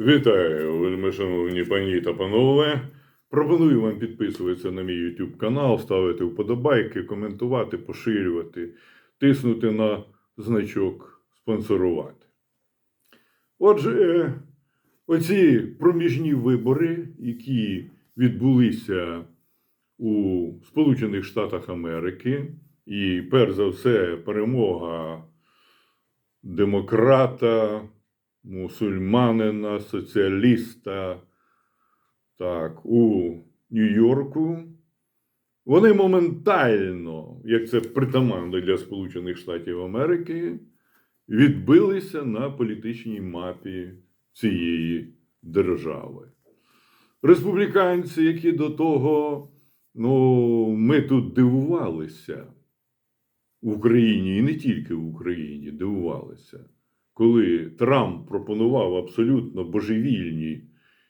Вітаю, вельми шановні пані та панове. Пропоную вам підписуватися на мій YouTube канал, ставити вподобайки, коментувати, поширювати, тиснути на значок спонсорувати. Отже, оці проміжні вибори, які відбулися у Сполучених Штатах Америки, і перш за все перемога демократа, мусульманина, соціаліста, так, у Нью-Йорку. Вони моментально, як це притаманно для Сполучених Штатів Америки, відбилися на політичній мапі цієї держави. Республіканці, які до того, ну, ми тут дивувалися в Україні, і не тільки в Україні, дивувалися, коли Трамп пропонував абсолютно божевільні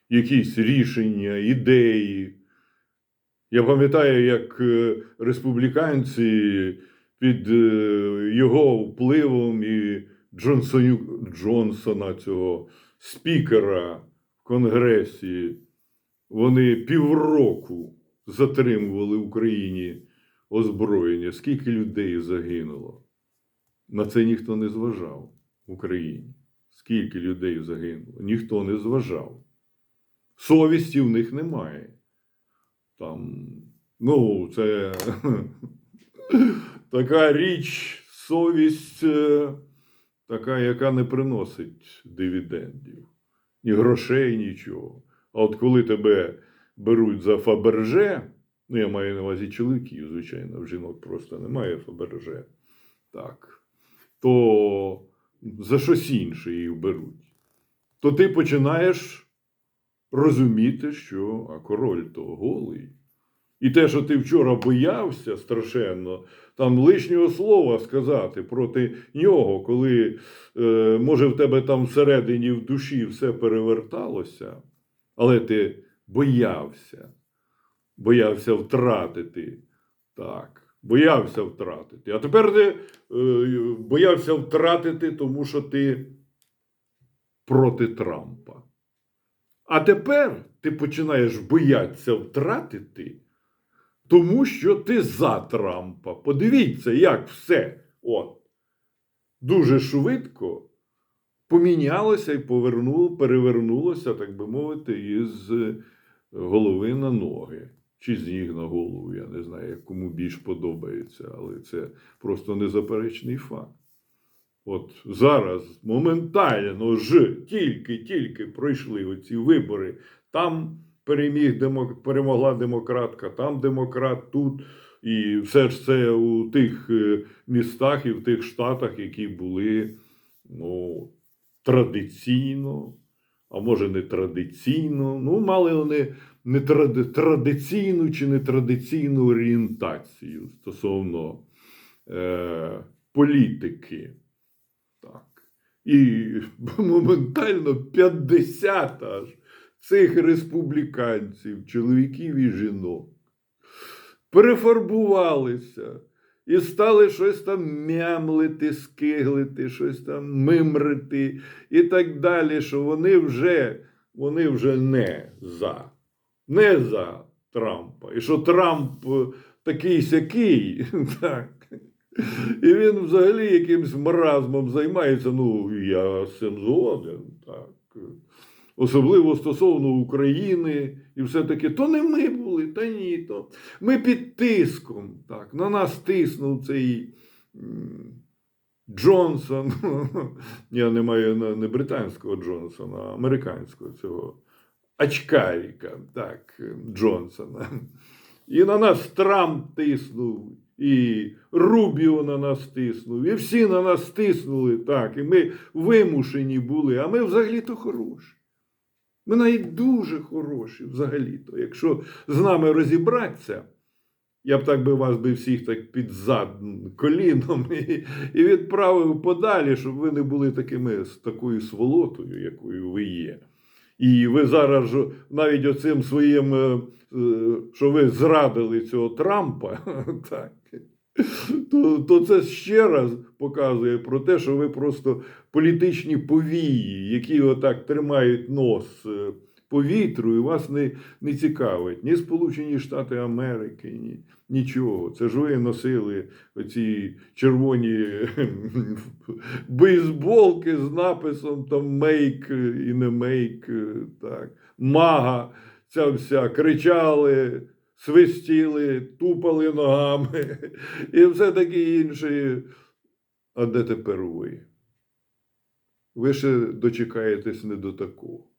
якісь рішення, ідеї. Я пам'ятаю, як е, республіканці під е, його впливом і Джонсоню, Джонсона, цього спікера в Конгресі, вони півроку затримували в Україні озброєння. Скільки людей загинуло? На це ніхто не зважав Україні. Скільки людей загинуло? Ніхто не зважав. Совісті в них немає. Там, ну, це така річ, совість, е, така, яка не приносить дивідендів, ні грошей, нічого. А от коли тебе беруть за Фаберже, ну я маю на увазі чоловіків, звичайно, в жінок просто немає Фаберже, так, то за щось інше їх беруть, то ти починаєш розуміти, що а король то голий. І те, що ти вчора боявся страшенно, там лишнього слова сказати проти нього, коли, е, може, в тебе там всередині в душі все переверталося, але ти боявся, боявся втратити. Так, боявся втратити. А тепер ти е, боявся втратити, тому що ти проти Трампа. А тепер ти починаєш боятися втратити, тому що ти за Трампа. Подивіться, як все от, дуже швидко помінялося і повернуло, перевернулося, так би мовити, із голови на ноги. Чи з ніг на голову, я не знаю, кому більш подобається, але це просто незаперечний факт. От зараз моментально ж тільки-тільки пройшли оці вибори. Там переміг демок... перемогла демократка, там демократ, тут. І все ж це у тих е, містах і в тих штатах, які були ну, традиційно, а може не традиційно. Ну, мали вони не тради... традиційну чи нетрадиційну орієнтацію стосовно е... політики. Так. І моментально 50 аж цих республіканців, чоловіків і жінок, перефарбувалися і стали щось там мямлити, скиглити, щось там мимрити і так далі, що вони вже, вони вже не за, не за Трампа. І що Трамп такий сякий, так. І він взагалі якимсь маразмом займається. Ну, я з цим згоден. Так. Особливо стосовно України, і все таке, то не ми були, та ні. то Ми під тиском. Так. На нас тиснув цей Джонсон. Я не маю не британського Джонсона, а американського цього Ачкаріка, так, Джонсона. І на нас Трамп тиснув, і Рубіо на нас тиснув, і всі на нас тиснули так. І ми вимушені були, а ми взагалі-то хороші. Ми навіть дуже хороші взагалі-то. Якщо з нами розібратися, я б так би вас би всіх так під зад коліном і, і відправив подалі, щоб ви не були такими з такою сволотою, якою ви є. І ви зараз ж навіть оцим своїм, е, е, що ви зрадили цього Трампа, так, то, то це ще раз показує про те, що ви просто політичні повії, які отак тримають нос е, по вітру, і вас не, не цікавить ні Сполучені Штати Америки, ні, нічого. Це ж ви носили оці червоні бейсболки з написом там мейк і не мейк, так, мага, ця вся, кричали, свистіли, тупали ногами і все таке інше. А де тепер ви? Ви ще дочекаєтесь не до такого.